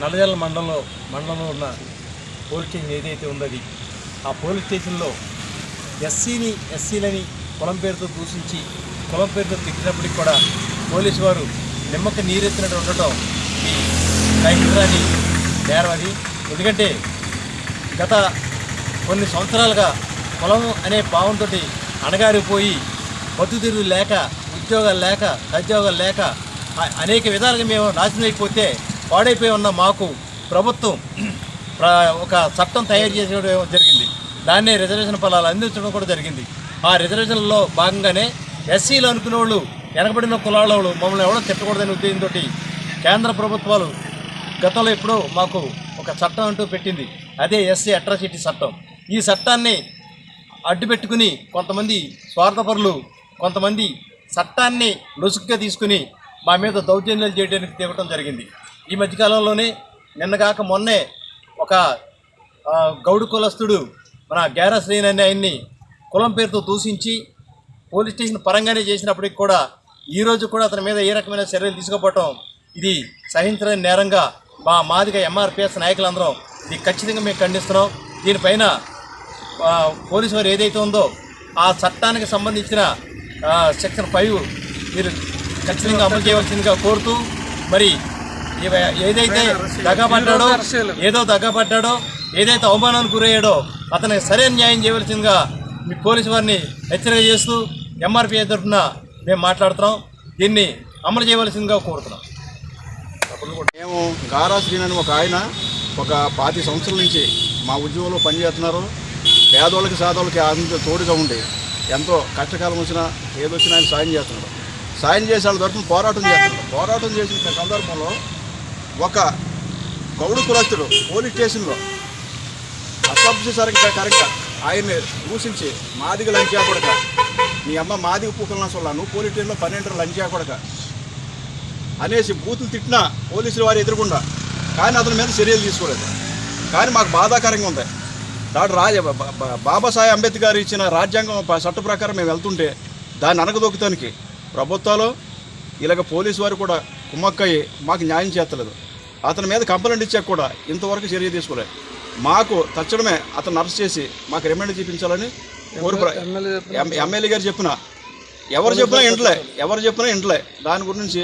నల్లజల్ల మండలంలో మండలంలో ఉన్న పోలీస్ స్టేషన్ ఏదైతే ఉందో ఆ పోలీస్ స్టేషన్లో ఎస్సీని ఎస్సీలని కులం పేరుతో దూషించి కులం పేరుతో తిట్టినప్పటికి కూడా పోలీసు వారు నిమ్మక నీరెత్తినట్టు ఉండటం ఈ సహించరాని నేరం అది. ఎందుకంటే గత కొన్ని సంవత్సరాలుగా కులం అనే భావంతో అణగారిపోయి బతుకుదిరులు లేక ఉద్యోగాలు లేక ఉద్యోగాలు లేక అనేక విధాలుగా మేము నాశనం అయిపోతే పాడైపోయి ఉన్న మాకు ప్రభుత్వం ఒక చట్టం తయారు చేసడం జరిగింది. దాన్నే రిజర్వేషన్ ఫలాలు అందించడం కూడా జరిగింది. ఆ రిజర్వేషన్లో భాగంగానే ఎస్సీలు అనుకునే వాళ్ళు వెనకబడిన కులాల వాళ్ళు మమ్మల్ని ఎవడో తిట్టకూడదనే ఉద్దేశంతో కేంద్ర ప్రభుత్వాలు గతంలో ఎప్పుడో మాకు ఒక చట్టం అంటూ పెట్టింది. అదే ఎస్సీ అట్రాసిటీ చట్టం. ఈ చట్టాన్ని అడ్డు పెట్టుకుని కొంతమంది స్వార్థపరులు కొంతమంది చట్టాన్ని లొసుగ్గా తీసుకుని మా మీద దౌర్జన్యాలు చేయడానికి తేవటం జరిగింది. ఈ మధ్యకాలంలోనే నిన్నగాక మొన్నే ఒక గౌడు కులస్తుడు మన గ్యారా శ్రేణి అనే ఆయన్ని కులం పేరుతో దూషించి పోలీస్ స్టేషన్ పరంగానే చేసినప్పటికి కూడా ఈ రోజు కూడా అతని మీద ఏ రకమైన చర్యలు తీసుకోవటం ఇది సహించలేని నేరంగా మా మాదిగ ఎంఆర్పిఎస్ నాయకులందరం ఇది ఖచ్చితంగా మేము ఖండిస్తున్నాం. దీనిపైన పోలీసు వారు ఏదైతే ఉందో ఆ చట్టానికి సంబంధించిన సెక్షన్ ఫైవ్ మీరు ఖచ్చితంగా అమలు చేయవలసిందిగా కోరుతూ మరి ఏదైతే దగాపడ్డాడో ఏదో దగాపడ్డాడో ఏదైతే అవమానానికి గురయ్యాడో అతనికి సరైన న్యాయం చేయవలసిందిగా మీ పోలీసు వారిని హెచ్చరిక చేస్తూ ఎంఆర్పీ తరఫున మేము మాట్లాడుతున్నాం. దీన్ని అమలు చేయవలసిందిగా కోరుతున్నాం. మేము గారా శ్రీని అని ఒక ఆయన ఒక పాతి సంవత్సరాల నుంచి మా ఉద్యోగంలో పనిచేస్తున్నారు. పేదోళ్ళకి సాదోళ్ళకి అంత తోడుగా ఉండి ఎంతో కష్టకాలం వచ్చినా ఏదొచ్చినా ఆయన సాయం చేస్తున్నాడు. సాయం చేసే వాళ్ళ తరఫున పోరాటం చేస్తున్నాడు. పోరాటం చేసిన సందర్భంలో ఒక గౌడు కులస్తుడు పోలీస్ స్టేషన్లో అసభ్యసరంగా కరంగా ఆయన్ని దూషించి మాదిగ లంచ్ చేయకూడక నీ అమ్మ మాదిగ పూకలను అసలు నువ్వు పోలీస్ స్టేషన్లో పన్నెండు లంచ్ చేయకూడక అనేసి బూతులు తిట్టినా పోలీసులు వారు ఎదురుకుండా కానీ అతని మీద చర్యలు తీసుకోలేదు. కానీ మాకు బాధాకరంగా ఉంది. డాక్టర్ రాజ బాబాసాహెబ్ అంబేద్కర్ ఇచ్చిన రాజ్యాంగం చట్ట ప్రకారం మేము వెళ్తుంటే దాన్ని అనగదొక్కుతానికి ప్రభుత్వాలు ఇలాగ పోలీసు వారు కూడా కుమ్మక్కయ్యి మాకు న్యాయం చేస్తలేదు. అతని మీద కంప్లైంట్ ఇచ్చాక కూడా ఇంతవరకు చర్య తీసుకోలేదు మాకు తక్షణమే అతను అరెస్ట్ చేసి మాకు రిమాండ్ చూపించాలని ఎమ్మెల్యే గారు చెప్పిన. ఎవరు చెప్పినా ఇంట్లే ఎవరు చెప్పినా ఇంట్లే. దాని గురించి